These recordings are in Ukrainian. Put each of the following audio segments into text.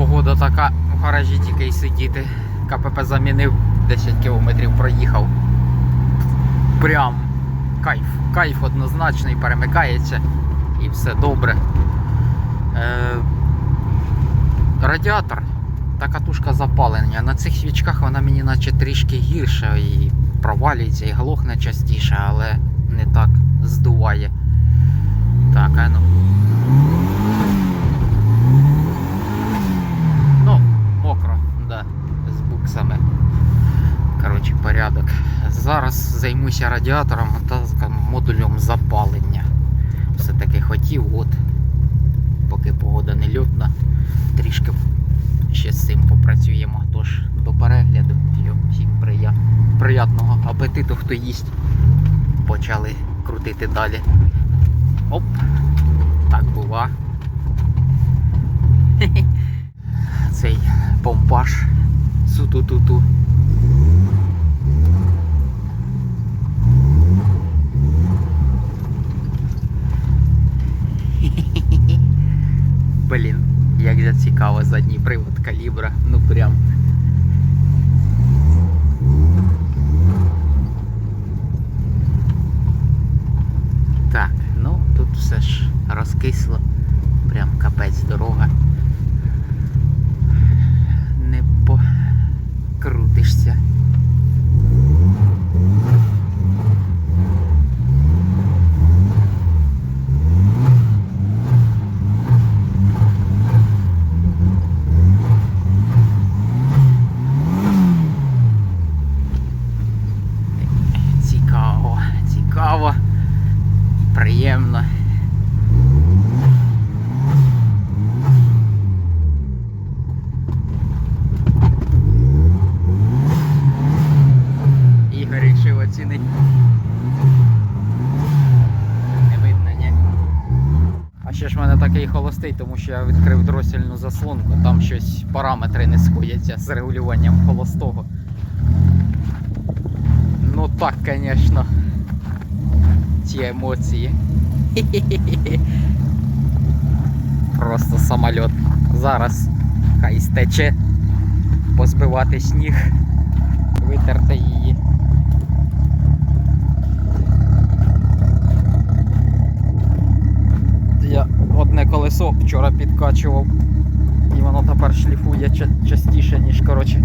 Погода така в гаражі тільки й сидіти. КПП замінив, 10 кілометрів проїхав. Прям кайф. Кайф однозначний, перемикається і все добре. Е, радіатор та катушка запалення. На цих свічках вона мені наче трішки гірша і провалюється, і глохне частіше, але не так здуває. Так, а ну. Ну, мокро, да, з буксами. Коротше, порядок. Зараз займуся радіатором та модулем запалення. Все-таки хотів, от, поки погода не льотна, трішки ще з цим попрацюємо. Тож до перегляду. Всім прия... приятного апетиту, хто їсть. Почали крутити далі. Оп! Так бува. Цей помпаж. Су-ту-ту-ту. Блін, як же цікаво задній привод калібра. Ну прям. Так, ну тут все ж розкисло. Прям капець дорога. Не покрутишся. Цікаво, цікаво, приємно. Ігор рішив оцінити. Не видно, ні. А такий холостий, тому що я відкрив дросільну заслонку, там щось параметри не сходяться з регулюванням холостого. Ну так, звісно. Ці емоції. Просто самоліт. Зараз хай стече, позбивати сніг, витерти її. Я одне колесо вчора підкачував, і воно тепер шліфує частіше, ніж коротше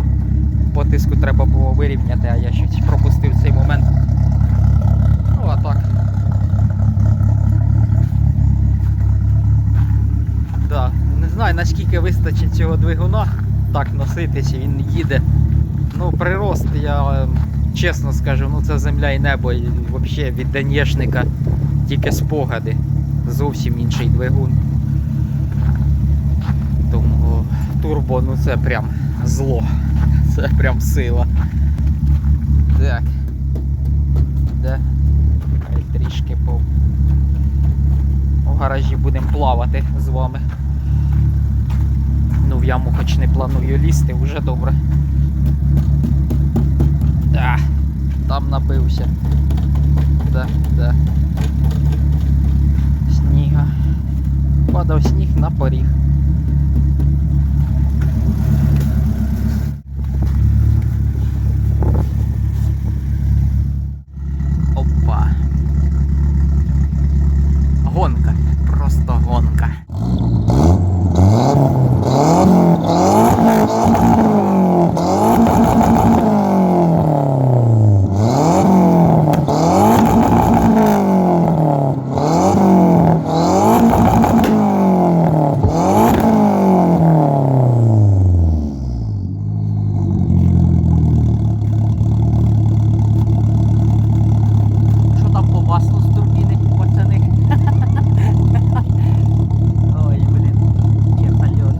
по тиску треба було вирівняти, а я щось пропустив цей момент. Ну а так. Да. Не знаю наскільки вистачить цього двигуна так носитися, він їде. Ну, прирост, я е, чесно скажу, ну це земля і небо, і взагалі від Денєшника тільки спогади. Зовсім інший двигун. Тому турбо, ну це прям зло. Це прям сила. Так. Де? Трішки по. У гаражі будемо плавати з вами. Ну, в яму хоч не планую лізти, вже добре. Да, там набився. Да, да. Сніга. Падав сніг на поріг. Опа. Гонка. Просто гонка. Що там по маслу з турбіни, пацани? Ой, блін, вертольот.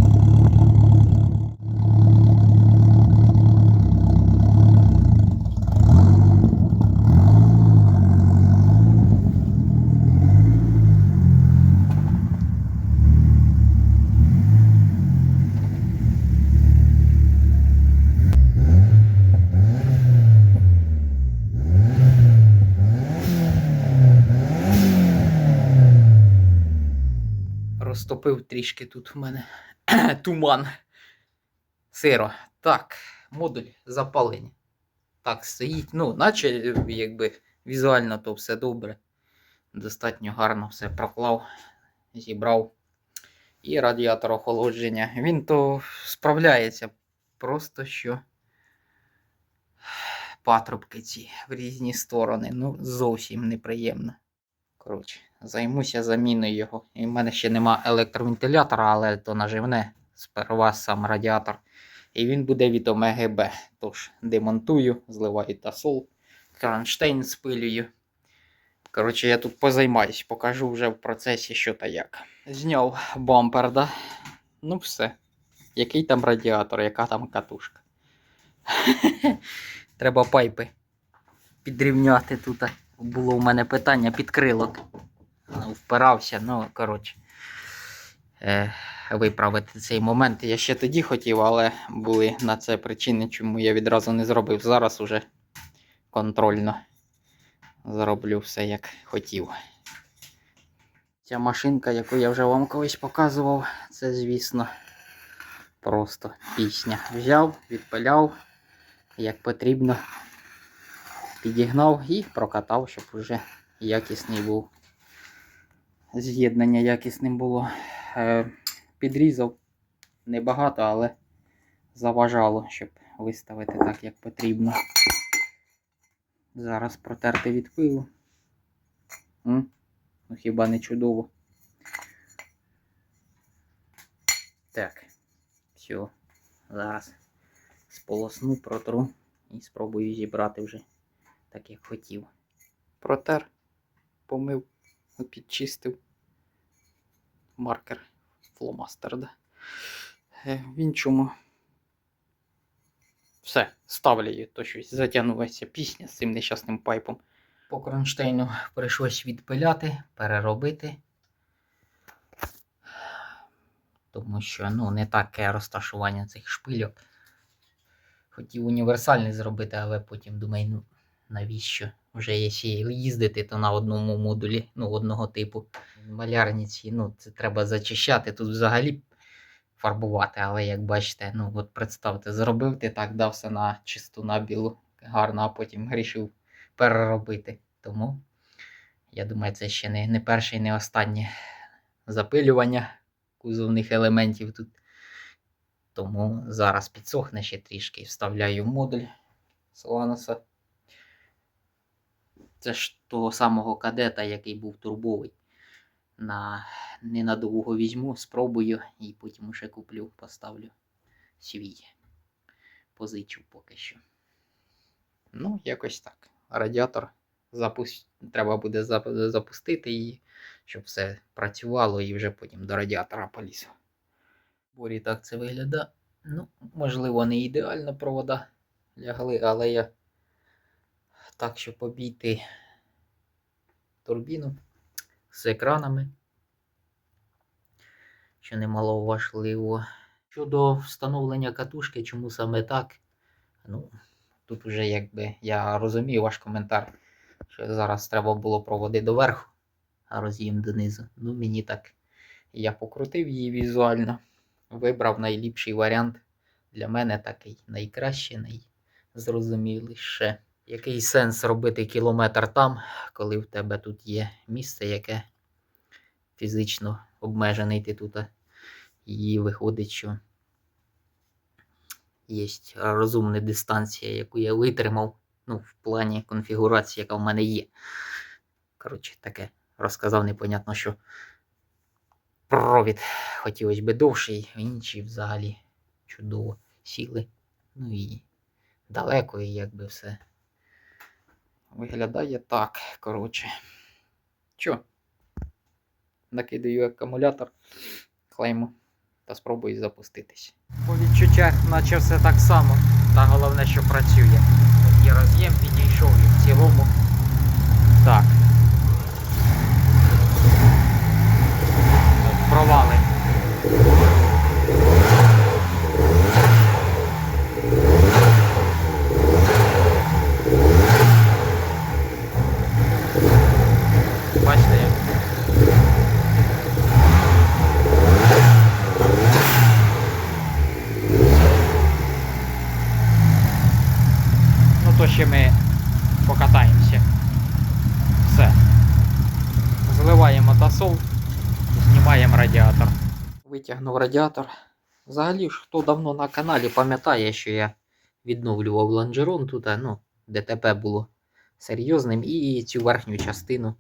Розтопив трішки тут в мене туман. Сиро. Так, модуль запалення. Так, стоїть. Ну, наче е, якби візуально то все добре. Достатньо гарно все проклав, зібрав. І радіатор охолодження. Він то справляється. Просто що патрубки ці в різні сторони. Ну, зовсім неприємно. Коротше, займуся заміною його. І в мене ще нема електровентилятора, але то наживне. Сперва сам радіатор. І він буде від ОМГБ. Тож, демонтую, зливаю тасол, кронштейн спилюю. Коротше, я тут позаймаюсь, покажу вже в процесі, що та як. Зняв бампер, да? Ну все. Який там радіатор, яка там катушка. Треба пайпи підрівняти тут. Було у мене питання підкрилок. Ну, впирався, ну, коротше. Е, виправити цей момент. Я ще тоді хотів, але були на це причини, чому я відразу не зробив. Зараз уже контрольно зроблю все як хотів. Ця машинка, яку я вже вам колись показував, це, звісно, просто пісня. Взяв, відпиляв, як потрібно, підігнав і прокатав, щоб вже якісний був. З'єднання якісним було. Е, підрізав небагато, але заважало, щоб виставити так, як потрібно. Зараз протерти від пилу. Ну хіба не чудово. Так, все. Зараз сполосну, протру і спробую зібрати вже так, як хотів. Протер, помив, підчистив маркер фломастер. Да? Е, В іншому. Все, ставлю, її, то щось затягнулася пісня з цим нещасним пайпом. По кронштейну прийшлось відпиляти, переробити. Тому що ну, не таке розташування цих шпильок. Хотів універсальний зробити, але потім думаю, ну навіщо? Вже якщо їздити, то на одному модулі, ну, одного типу. Малярниці, ну, це треба зачищати. Тут взагалі фарбувати, але як бачите, ну от представте, зробив ти так, дав все на чисту на білу, гарно, а потім вирішив переробити. Тому я думаю, це ще не, не перше і не останнє запилювання кузовних елементів тут. Тому зараз підсохне ще трішки вставляю в модуль Соланоса. Це ж того самого кадета, який був турбовий. На ненадовго візьму, спробую і потім уже куплю, поставлю свій. Позичу поки що. Ну, якось так. Радіатор запус... треба буде запустити її, щоб все працювало і вже потім до радіатора поліз. Борі так це виглядає. Ну, можливо, не ідеально провода лягли, але я так, щоб обійти турбіну з екранами, що немало важливо. Щодо встановлення катушки, чому саме так? Ну, тут вже якби я розумію ваш коментар, що зараз треба було проводи доверху, а роз'їм донизу. Ну, мені так. Я покрутив її візуально, вибрав найліпший варіант. Для мене такий найкращий, найзрозуміліше. Який сенс робити кілометр там, коли в тебе тут є місце, яке фізично обмежене, і ти тут і виходить, що є розумна дистанція, яку я витримав, ну, в плані конфігурації, яка в мене є. Коротше, таке розказав непонятно, що провід хотілося би довший, інші взагалі чудово сіли. Ну і далеко, і якби все. Виглядає так, коротше. Що? Накидаю акумулятор, клейму та спробую запуститись. По відчуттях, наче все так само. Та головне, що працює. Є роз'єм, підійшов і в цілому. Так. Провали. Бачите, як ще ми покатаємося. Все. Зливаємо тасол, знімаємо радіатор. Витягнув радіатор. Взагалі ж, хто давно на каналі пам'ятає, що я відновлював лонжерон тут, ну, ДТП було серйозним, і цю верхню частину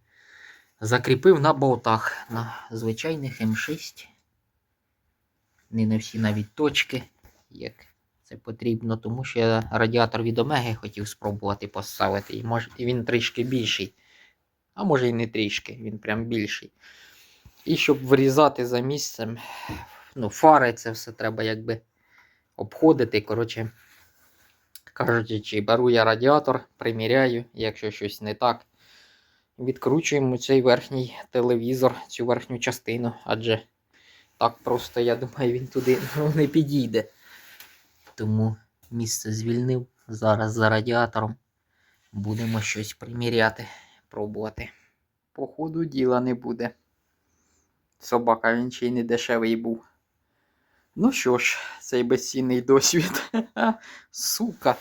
закріпив на болтах на звичайних М6. Не на всі навіть точки, як це потрібно, тому що я радіатор від Омеги хотів спробувати поставити. І, може, і він трішки більший. А може і не трішки, він прям більший. І щоб врізати за місцем, ну, фари, це все треба якби обходити. Коротше, кажучи, беру я радіатор, приміряю, якщо щось не так. Відкручуємо цей верхній телевізор, цю верхню частину, адже так просто, я думаю, він туди ну, не підійде. Тому місце звільнив. Зараз за радіатором будемо щось приміряти, пробувати. По ходу діла не буде. Собака він ще й не дешевий був. Ну що ж, цей безцінний досвід. Сука.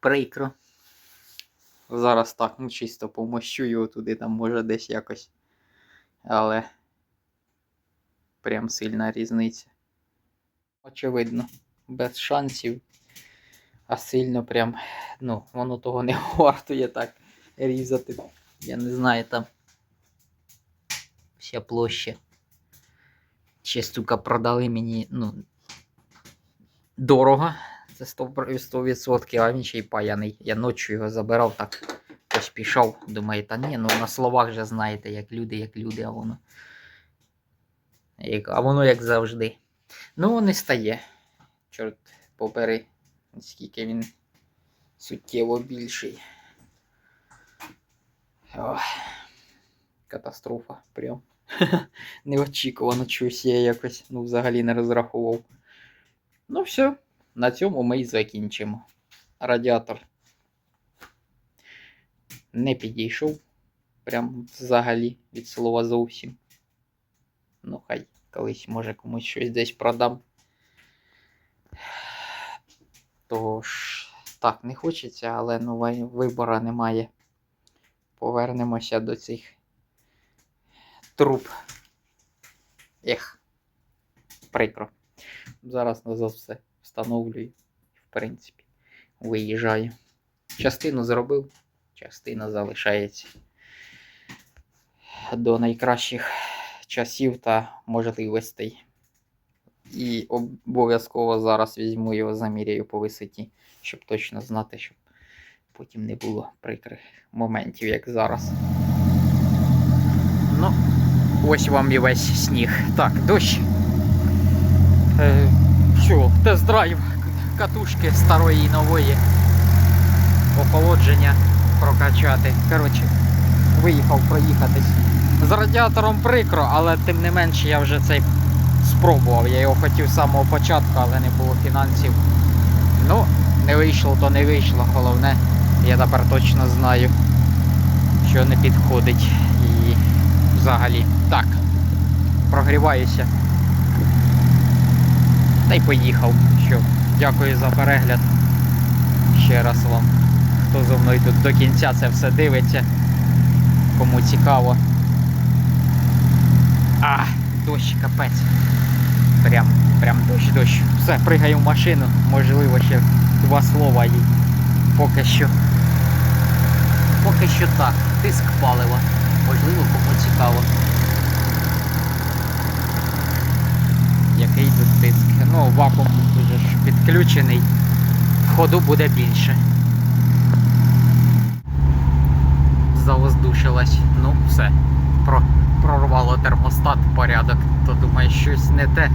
Прикро. Зараз так, ну чисто помощу його туди, там може десь якось. Але прям сильна різниця. Очевидно, без шансів. А сильно прям, ну, воно того не вартує так різати. Я не знаю там. Вся площа. Ще, сука, продали мені, ну. Дорого. Це 100%, 100% а він ще й паяний. Я ночі його забирав, так хтось пішов. Думаю, та ні, ну на словах же знаєте, як люди, як люди, а воно. А воно як завжди. Ну, не стає. Чорт побери, скільки він суттєво більший. Ох, катастрофа прям. Неочікувано чогось я якось ну, взагалі не розраховував. Ну, все, на цьому ми і закінчимо. Радіатор не підійшов. Прям взагалі від слова зовсім. Ну, хай колись може комусь щось десь продам. Тож, так, не хочеться, але ну, вибору немає. Повернемося до цих труб. Ех, прикро. Зараз назад все встановлюю. В принципі, виїжджаю. Частину зробив, частина залишається до найкращих часів та можливостей. І обов'язково зараз візьму його, заміряю по висоті, щоб точно знати, щоб потім не було прикрих моментів, як зараз. Ну, ось вам і весь сніг. Так, дощ. Е, що, тест-драйв катушки старої і нової. Охолодження прокачати. Коротше, виїхав проїхатись. З радіатором прикро, але тим не менше я вже цей спробував. Я його хотів з самого початку, але не було фінансів. Ну, не вийшло, то не вийшло. Головне, я тепер точно знаю, що не підходить. І взагалі. Так, прогріваюся. Та й поїхав. Що, дякую за перегляд. Ще раз вам, хто зо мною тут до кінця це все дивиться. Кому цікаво. А, дощ капець. Прям, прям дощ, дощ. Все, пригаю в машину. Можливо, ще два слова і поки що. Поки що так. Тиск палива. Можливо, кому цікаво. Який тут тиск? Ну, вакуум тут уже ж підключений. Ходу буде більше. Завоздушилась. Ну, все. Про, прорвало термостат порядок. То думаю, щось не те.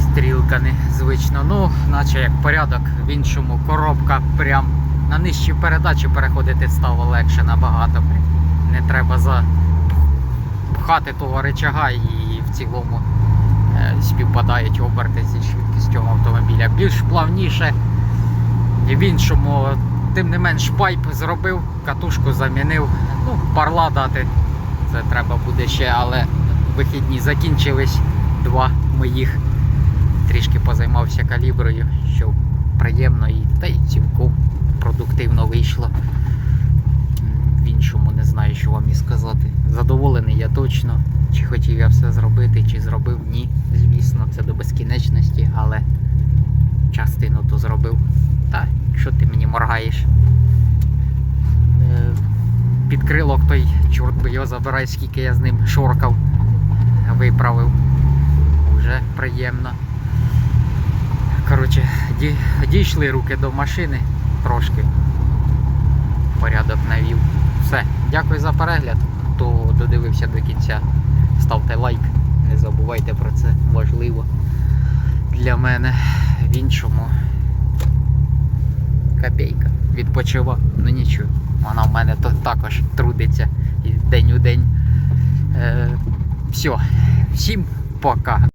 Стрілка незвично. Ну, наче як порядок, в іншому коробка прям на нижчі передачі переходити стало легше набагато. Не треба за пхати того речага і в цілому е, співпадають оберти зі швидкістю автомобіля. Більш плавніше. В іншому, тим не менш, пайп зробив, катушку замінив. Ну, парла дати. Це треба буде ще, але вихідні закінчились два моїх. Трішки позаймався каліброю, що приємно і та й цілком продуктивно вийшло. В іншому не знаю, що вам і сказати. Задоволений я точно. Чи хотів я все зробити, чи зробив ні. Звісно, це до безкінечності, але частину то зробив. Та, що ти мені моргаєш? Е, Підкрилок той, чорт би його забирай, скільки я з ним шоркав, виправив. Уже приємно. Коротше, ді- дійшли руки до машини трошки. Порядок навів. Все. Дякую за перегляд. Хто додивився до кінця, ставте лайк. Не забувайте про це. Важливо для мене. В іншому копійка. Відпочива. Ну нічого. Вона в мене також трудиться і день у день. Е, все. Всім пока.